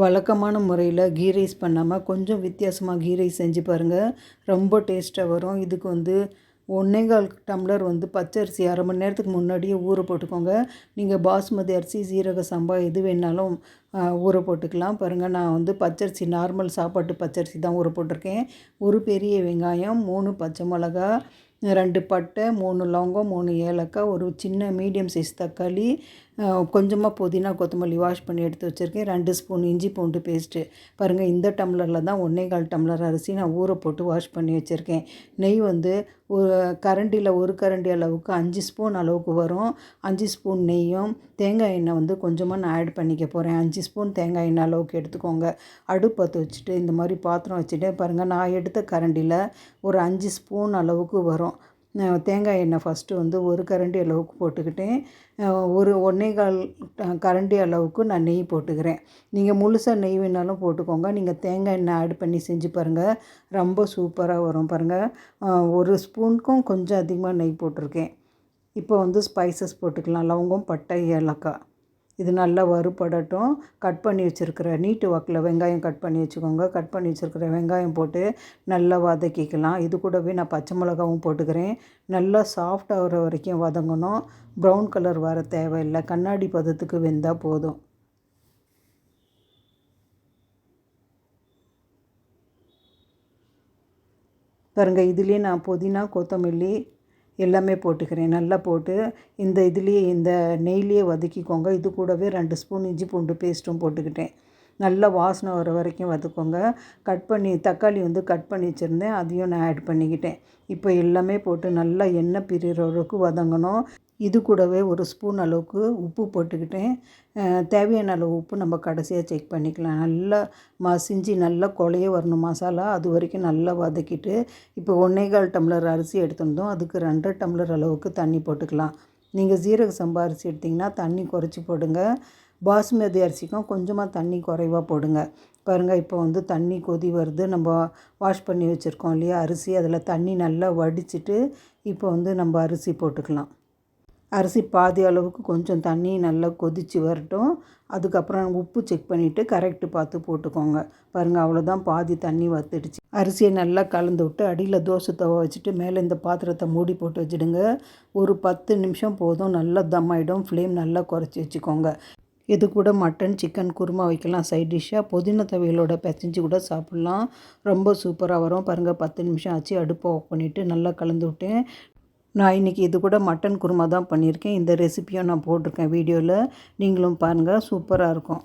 வழக்கமான முறையில் key rice பண்ணாமல் கொஞ்சம் வித்தியாசமாக கீ ரைஸ் செஞ்சு பாருங்கள் ரொம்ப டேஸ்ட்டாக வரும். இதுக்கு வந்து ஒன்றே கால் டம்ளர் வந்து பச்சரிசி அரை மணி நேரத்துக்கு முன்னாடியே ஊற போட்டுக்கோங்க. நீங்கள் பாஸ்மதி அரிசி சீரக சம்பா எது வேணாலும் ஊற போட்டுக்கலாம். பாருங்கள் நான் வந்து பச்சரிசி நார்மல் சாப்பாட்டு பச்சரிசி தான் ஊற போட்டிருக்கேன். ஒரு பெரிய வெங்காயம் மூணு பச்சை மிளகா ரெண்டு பட்டை மூணு லவங்கம் மூணு ஏலக்காய் ஒரு சின்ன மீடியம் சைஸ் தக்காளி கொஞ்சமாக புதினா கொத்தமல்லி வாஷ் பண்ணி எடுத்து வச்சுருக்கேன். ரெண்டு ஸ்பூன் இஞ்சி பூண்டு பேஸ்ட்டு பாருங்கள் இந்த டம்ளரில் தான் ஒன்றே கால் டம்ளர் அரிசி நான் ஊற போட்டு வாஷ் பண்ணி வச்சுருக்கேன். நெய் வந்து ஒரு கரண்டியில் ஒரு கரண்டி அளவுக்கு அஞ்சு ஸ்பூன் அளவுக்கு வரும். அஞ்சு ஸ்பூன் நெய்யும் தேங்காய் எண்ணெய் வந்து கொஞ்சமாக நான் ஆட் பண்ணிக்க போகிறேன் அஞ்சு ஸ்பூன் தேங்காய் எண்ணெய் அளவுக்கு எடுத்துக்கோங்க. அடுப்பு பற்ற வச்சுட்டு இந்த மாதிரி பாத்திரம் வச்சுட்டு பாருங்கள் நான் எடுத்த கரண்டியில் ஒரு அஞ்சு ஸ்பூன் அளவுக்கு வரும். தேங்காய் எண்ணெய் ஃபஸ்ட்டு வந்து ஒரு கரண்டி அளவுக்கு போட்டுக்கிட்டேன். ஒரு ஒன்றே கால் கரண்டி அளவுக்கு நான் நெய் போட்டுக்கிறேன். நீங்கள் முழுசாக நெய் வேணாலும் போட்டுக்கோங்க. நீங்கள் தேங்காய் எண்ணெய் ஆட் பண்ணி செஞ்சு பாருங்கள் ரொம்ப சூப்பராக வரும் பாருங்கள் ஒரு ஸ்பூனுக்கும் கொஞ்சம் அதிகமாக நெய் போட்டிருக்கேன். இப்போ வந்து ஸ்பைசஸ் போட்டுக்கலாம். லவங்கம் பட்டை ஏலக்காய். இது நல்லா வறுபடட்டும். கட் பண்ணி வச்சுருக்கிற நீட்டு வாக்கில் வெங்காயம் கட் பண்ணி வச்சுக்கோங்க. கட் பண்ணி வச்சுருக்கிற வெங்காயம் போட்டு நல்லா வதக்கிக்கலாம். இது கூடவே நான் பச்சை மிளகாவும் போட்டுக்கிறேன். நல்லா சாஃப்ட் ஆகிற வரைக்கும் வதங்கணும். ப்ரௌன் கலர் வர தேவையில்லை. கண்ணாடி பதத்துக்கு வெந்தால் போதும். பாருங்கள் இதுலேயே நான் புதினா கொத்தமல்லி எல்லாமே போட்டுக்கிறேன். நல்லா போட்டு இந்த இதுலேயே இந்த நெய்லேயே வதக்கிக்கோங்க. இது கூடவே ரெண்டு ஸ்பூன் இஞ்சி பூண்டு பேஸ்ட்டும் போட்டுக்கிட்டேன். நல்லா வாசனை வர வரைக்கும் வதக்கோங்க. கட் பண்ணி தக்காளி வந்து கட் பண்ணி வச்சுருந்தேன். அதையும் நான் ஆட் பண்ணிக்கிட்டேன். இப்போ எல்லாமே போட்டு நல்லா எண்ணெய் பிரிகிற அளவுக்கு வதங்கணும். இது கூடவே ஒரு ஸ்பூன் அளவுக்கு உப்பு போட்டுக்கிட்டேன். தேவையான அளவு உப்பு நம்ம கடைசியாக செக் பண்ணிக்கலாம். நல்லா மசிஞ்சு நல்லா கொலைய வரணும் மசாலா. அது வரைக்கும் நல்லா வதக்கிட்டு இப்போ ஒன்றே கால் டம்ளர் அரிசி எடுத்துருந்தோம். அதுக்கு ரெண்டரை டம்ளர் அளவுக்கு தண்ணி போட்டுக்கலாம். நீங்கள் ஜீரக சம்பா அரிசி எடுத்திங்கன்னா தண்ணி குறைச்சி போடுங்க. பாசுமதி அரிசிக்கும் கொஞ்சமாக தண்ணி குறைவாக போடுங்க. பாருங்கள் இப்போ வந்து தண்ணி கொதி வருது. நம்ம வாஷ் பண்ணி வச்சுருக்கோம் இல்லையா அரிசி? அதில் தண்ணி நல்லா வடிச்சிட்டு இப்போ வந்து நம்ம அரிசி போட்டுக்கலாம். அரிசி பாதி அளவுக்கு கொஞ்சம் தண்ணி நல்லா கொதித்து வரட்டும். அதுக்கப்புறம் உப்பு செக் பண்ணிவிட்டு கரெக்டு பார்த்து போட்டுக்கோங்க. பாருங்கள் அவ்வளோதான் பாதி தண்ணி வத்துடுச்சு. அரிசியை நல்லா கலந்து விட்டு அடியில் தோசை தவ வச்சுட்டு மேலே இந்த பாத்திரத்தை மூடி போட்டு வச்சுடுங்க. ஒரு பத்து நிமிஷம் போதும் நல்லா தம் ஆகிடும் ஃப்ளேம் நல்லா குறைச்சி வச்சுக்கோங்க. இது கூட மட்டன் சிக்கன் குருமா வைக்கலாம். சைட் டிஷ்ஷாக புதினா தவைகளோட பிசைஞ்சு கூட சாப்பிட்லாம். ரொம்ப சூப்பராக வரும். பாருங்கள் பத்து நிமிஷம் ஆச்சு. அடுப்பை ஆஃப் பண்ணிவிட்டு நல்லா கலந்து விட்டேன். நான் இன்றைக்கி இது கூட மட்டன் குருமா தான் பண்ணியிருக்கேன். இந்த ரெசிப்பியும் நான் போட்டிருக்கேன் வீடியோவில் நீங்களும் பாருங்கள் சூப்பராக இருக்கும்.